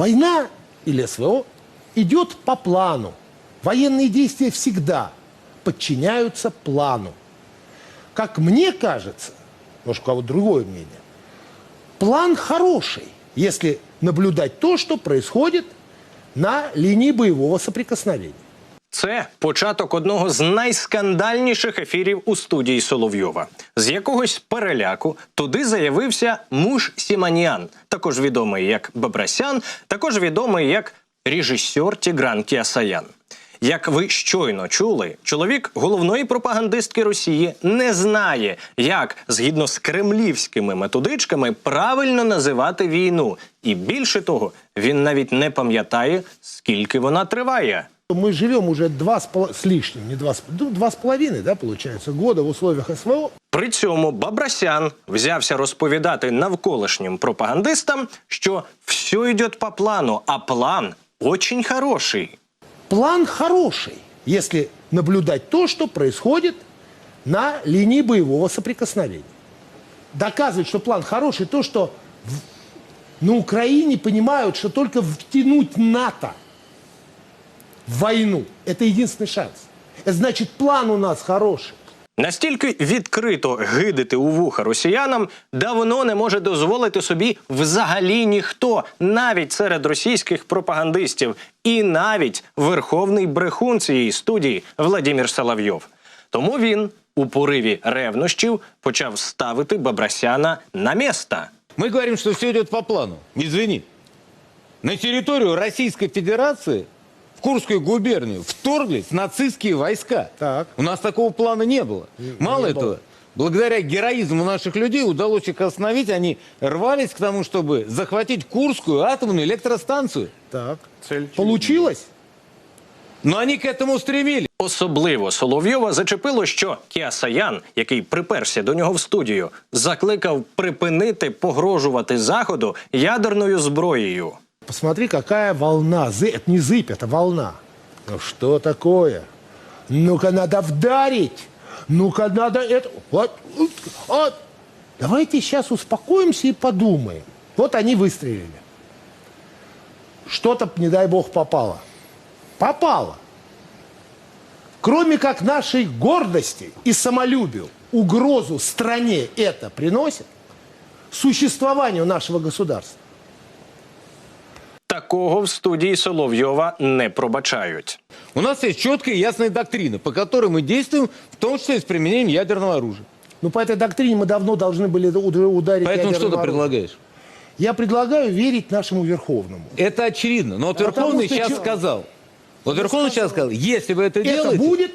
Война или СВО идет по плану. Военные действия всегда подчиняются плану. Как мне кажется, может, у кого другое мнение, план хороший, если наблюдать то, что происходит на линии боевого соприкосновения. Це початок одного з найскандальніших ефірів у студії Соловйова. З якогось переляку туди заявився муж Сіманіан, також відомий як Бабрасян, також відомий як режисер Тігран Кіасаян. Як ви щойно чули, чоловік головної пропагандистки Росії не знає, як згідно з кремлівськими методичками правильно називати війну. І більше того, він навіть не пам'ятає, скільки вона триває. Мы живем уже два с, поло- с лишним, не два, с- ну, два с половиной, да, получается, года в условиях СВО. При цьому Бабрасян взявся розповідати навколишнім пропагандистам, що все йде по плану, а план очень хороший. План хороший, если наблюдать то, что происходит на линии боевого соприкосновения. Доказывает, что план хороший, то, что в- на Украине понимают, что только втянуть НАТО войну – это единственный шанс. Это значит, план у нас хороший. Настільки відкрито гидити у вуха росіянам давно не може дозволити собі взагалі ніхто, навіть серед російських пропагандистів, і навіть верховний брехун цієї студії Владимир Соловйов. Тому він у пориві ревнощів почав ставити Бабрасяна на місто. Мы говорим, что все идет по плану. Извини. На территорию Российской Федерации, в Курскую губернию, вторглись нацистские войска. Так. У нас такого плана не было. Мало не этого, было. благодаря героизму наших людей удалось их остановить. Они рвались к тому, чтобы захватить Курскую атомную электростанцию. Так. Получилось? Но они к этому стремились. Особливо Соловйова зачепило, що Кіасаян, який приперся до нього в студію, закликав припинити погрожувати заходу ядерною зброєю. Посмотри, какая волна. Зы- Это не зыбь, это волна. Ну что такое? Ну-ка надо вдарить. Ну-ка надо это... Вот, вот. Давайте сейчас успокоимся и подумаем. Вот они выстрелили. Что-то, не дай бог, попало. Попало. Кроме как нашей гордости и самолюбию, угрозу стране это приносит, существованию нашего государства. Такого в студії Соловйова не пробачають. У нас есть четкая и ясная доктрина, по которой мы действуем, в том числе и с применением ядерного оружия. Ну, по этой доктрине мы давно должны были уд- ударить Поэтому что ядерным ты оружием. предлагаешь? Я предлагаю верить нашему Верховному. Это очевидно. Но вот Потому Верховный что сейчас чё- сказал. Вот Верховный сейчас сказал, если вы это, Это делаете, будет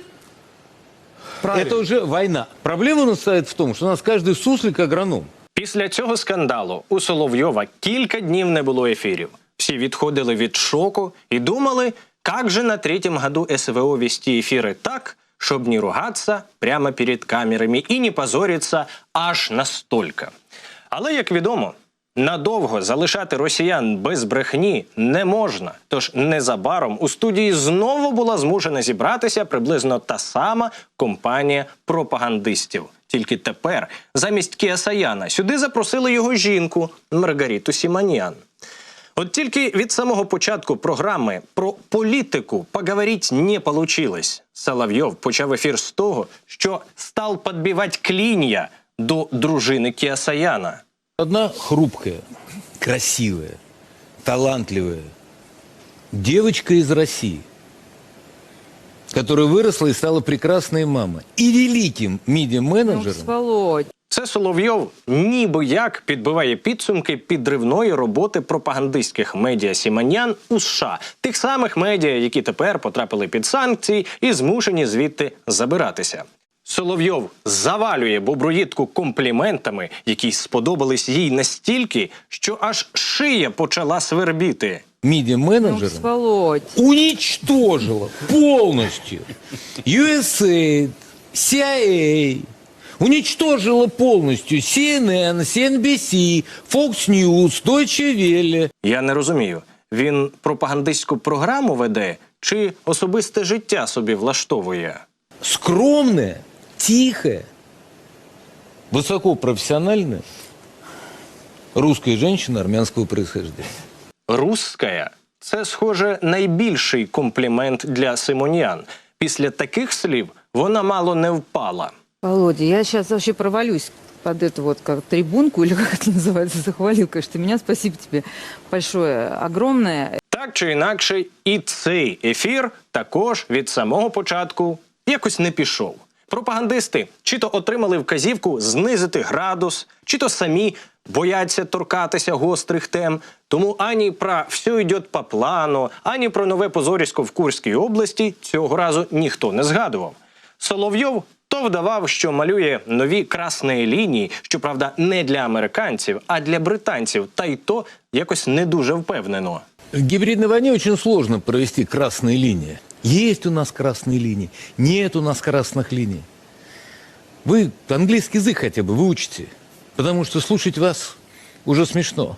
правильно. это уже война. Проблема у нас стоит в том, что у нас каждый суслик агроном. Після цього скандалу у Соловйова кілька днів не було ефірів. Всі відходили від шоку і думали, як же на третьем году СВО вести ефіри так, щоб не ругатися прямо перед камерами і не позоритися аж настільки. Але як відомо, надовго залишати росіян без брехні не можна. Тож незабаром у студії знову була змушена зібратися приблизно та сама компанія пропагандистів. Тільки тепер замість Кіасаяна сюди запросили його жінку Маргаріту Сіманіан. От тільки від самого початку програми про політику поговорить не получилось. Соловйов почав ефір з того, що став підбивати клін'я до дружини Кіасаяна. Одна хрупкая, красивая, талантливая девочка из России, которая выросла и стала прекрасной мамой и великим Ну, медиа-менеджером. Володь. Це Соловйов ніби як підбиває підсумки підривної роботи пропагандистських медіа Сіманян у США, тих самих медіа, які тепер потрапили під санкції і змушені звідти забиратися. Соловйов завалює боброїдку компліментами, які сподобались їй настільки, що аж шия почала свербіти. Ну, Медиа-менеджером Володь. уничтожила полностью USAID, CIA, уничтожила полностью CNN, CNBC, Fox News, Deutsche Welle. Я не розумію, він пропагандистську програму веде чи особисте життя собі влаштовує. скромная, тихая, высокопрофессиональная русская женщина армянского происхождения. русская це, схоже, найбільший комплімент для Симоніан. Після таких слів вона мало не впала. Володя, я сейчас вообще провалюсь под эту вот как трибунку, или как это называется, захвалил, конечно, ты меня. Спасибо тебе большое, огромное. Так чи інакше, і цей ефір також від самого початку якось не пішов. Пропагандисти чи то отримали вказівку знизити градус, чи то самі бояться торкатися гострих тем. Тому ані про все йде по плану, ані про нове позорісько в Курській області цього разу ніхто не згадував. Соловйов то вдавав, що малює нові красні лінії, щоправда, не для американців, а для британців, та й то якось не дуже впевнено. В гибридной войне очень сложно провести красные линии. Есть у нас красные линии, нет у нас красных линий. Вы английский язык хотя бы выучите, потому что слушать вас уже смешно.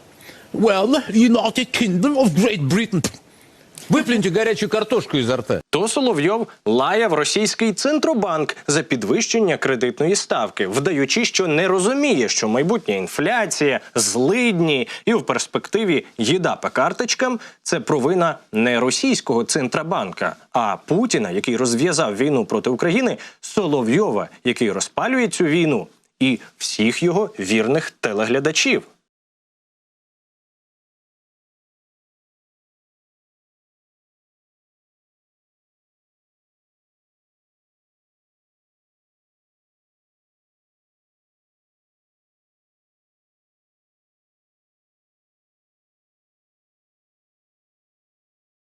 Well, United Kingdom of Great Britain. Выплюньте горячую картошку изо рта. То Соловйов лаяв російський центробанк за підвищення кредитної ставки, вдаючи, що не розуміє, що майбутня інфляція, злидні і в перспективі їда по карточкам це провина не російського центробанка, а Путіна, який розв'язав війну проти України, Соловйова, який розпалює цю війну, і всіх його вірних телеглядачів.